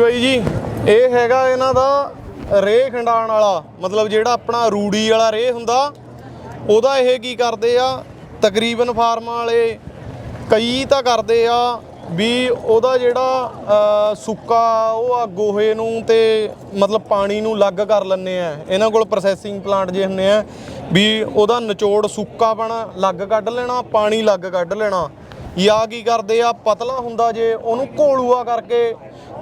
ਬਾਈ ਜੀ, ਇਹ ਹੈਗਾ ਇਹਨਾਂ ਦਾ ਰੇਹ ਖੰਡਾਣ ਵਾਲਾ, ਮਤਲਬ ਜਿਹੜਾ ਆਪਣਾ ਰੂੜੀ ਵਾਲਾ ਰੇਹ ਹੁੰਦਾ, ਉਹਦਾ ਇਹ ਕੀ ਕਰਦੇ ਆ, ਤਕਰੀਬਨ ਫਾਰਮਾਂ ਵਾਲੇ ਕਈ ਤਾਂ ਕਰਦੇ ਆ ਵੀ ਉਹਦਾ ਜਿਹੜਾ ਸੁੱਕਾ, ਉਹ ਆ ਗੋਹੇ ਨੂੰ ਤੇ ਮਤਲਬ ਪਾਣੀ ਨੂੰ ਲੱਗ ਕਰ ਲੈਂਦੇ ਆ। ਇਹਨਾਂ ਕੋਲ ਪ੍ਰੋਸੈਸਿੰਗ ਪਲਾਂਟ ਜੇ ਹੁੰਦੇ ਆ ਵੀ ਉਹਦਾ ਨਿਚੋੜ ਸੁੱਕਾ ਸੁੱਕਾਪਣ ਲੱਗ ਕੱਢ ਲੈਣਾ, ਪਾਣੀ ਲੱਗ ਕੱਢ ਲੈਣਾ। ਜਾਂ ਕੀ ਕਰਦੇ ਆ, ਪਤਲਾ ਹੁੰਦਾ ਜੇ, ਉਹਨੂੰ ਘੋਲੂਆ ਕਰਕੇ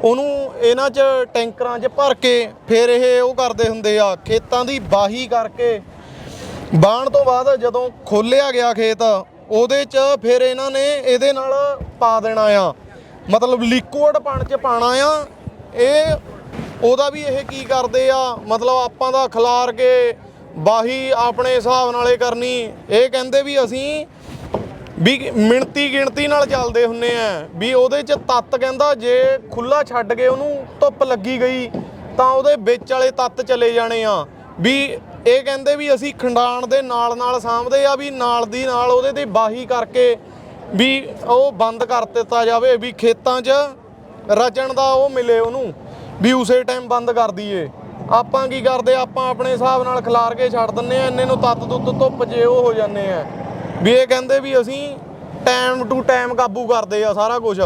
ਉਹਨੂੰ ਇਹਨਾਂ 'ਚ ਟੈਂਕਰਾਂ 'ਚ ਭਰ ਕੇ ਫਿਰ ਇਹ ਉਹ ਕਰਦੇ ਹੁੰਦੇ ਆ, ਖੇਤਾਂ ਦੀ ਬਾਹੀ ਕਰਕੇ। ਬਾਣ ਤੋਂ ਬਾਅਦ ਜਦੋਂ ਖੋਲਿਆ ਗਿਆ ਖੇਤ, ਉਹਦੇ 'ਚ ਫਿਰ ਇਹਨਾਂ ਨੇ ਇਹਦੇ ਨਾਲ ਪਾ ਦੇਣਾ ਆ। ਮਤਲਬ ਲਿਕੁਇਡ ਪਣ 'ਚ ਪਾਣਾ ਆ। ਇਹ ਉਹਦਾ ਵੀ ਇਹ ਕੀ ਕਰਦੇ ਆ, ਮਤਲਬ ਆਪਾਂ ਦਾ ਖਿਲਾਰ ਕੇ ਬਾਹੀ ਆਪਣੇ ਹਿਸਾਬ ਨਾਲੇ ਕਰਨੀ। ਇਹ ਕਹਿੰਦੇ ਵੀ ਅਸੀਂ ਵੀ ਮਿਣਤੀ ਗਿਣਤੀ ਨਾਲ ਚੱਲਦੇ ਹੁੰਨੇ ਆ। ਵੀ ਉਹਦੇ ਚ ਤੱਤ ਕਹਿੰਦਾ ਜੇ ਖੁੱਲਾ ਛੱਡ ਕੇ ਉਹਨੂੰ ਧੁੱਪ ਲੱਗੀ ਗਈ, ਤਾਂ ਉਹਦੇ ਵਿੱਚ ਵਾਲੇ ਤੱਤ ਚਲੇ ਜਾਣੇ ਆ। ਵੀ ਇਹ ਕਹਿੰਦੇ ਵੀ ਅਸੀਂ ਖੰਡਾਣ ਦੇ ਨਾਲ ਨਾਲ ਸਾਂਭਦੇ ਆ, ਵੀ ਨਾਲ ਦੀ ਨਾਲ ਉਹਦੇ ਤੇ ਬਾਹੀ ਕਰਕੇ ਵੀ ਉਹ ਬੰਦ ਕਰ ਦਿੱਤਾ ਜਾਵੇ, ਵੀ ਖੇਤਾਂ 'ਚ ਰਚਣ ਦਾ ਉਹ ਮਿਲੇ ਉਹਨੂੰ, ਵੀ ਉਸੇ ਟਾਈਮ ਬੰਦ ਕਰ ਦਈਏ। ਆਪਾਂ ਕੀ ਕਰਦੇ ਆਪਾਂ ਆਪਣੇ ਹਿਸਾਬ ਨਾਲ ਖਿਲਾਰ ਕੇ ਛੱਡ ਦਿੰਨੇ ਆ, ਇੰਨੇ ਨੂੰ ਤੱਤ ਤੁੱਤ ਧੁੱਪ ਜੇ ਉਹ ਹੋ ਜਾਂਦੇ ਆ। ਵੀ ਇਹ ਕਹਿੰਦੇ ਵੀ ਅਸੀਂ ਟਾਈਮ ਟੂ ਟਾਈਮ ਕਾਬੂ ਕਰਦੇ ਆ ਸਾਰਾ ਕੁਝ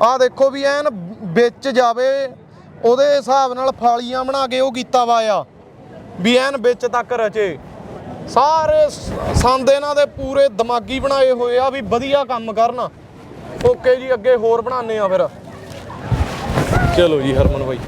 ਆਹ ਦੇਖੋ ਵੀ ਐਨ ਵਿੱਚ ਜਾਵੇ, ਉਹਦੇ ਹਿਸਾਬ ਨਾਲ ਫਾਲੀਆਂ ਬਣਾ ਕੇ ਉਹ ਕੀਤਾ ਵਾ ਆ। ਵੀ ਐਨ ਵਿੱਚ ਤੱਕ ਰਚੇ। ਸਾਰੇ ਸ- ਸੰਦ ਇਹਨਾਂ ਦੇ ਪੂਰੇ ਦਿਮਾਗੀ ਬਣਾਏ ਹੋਏ ਆ ਵੀ ਵਧੀਆ ਕੰਮ ਕਰਨ। ਓਕੇ ਜੀ, ਅੱਗੇ ਹੋਰ ਬਣਾਉਂਦੇ ਆ ਫਿਰ। ਚਲੋ ਜੀ, ਹਰਮਨ ਬਾਈ।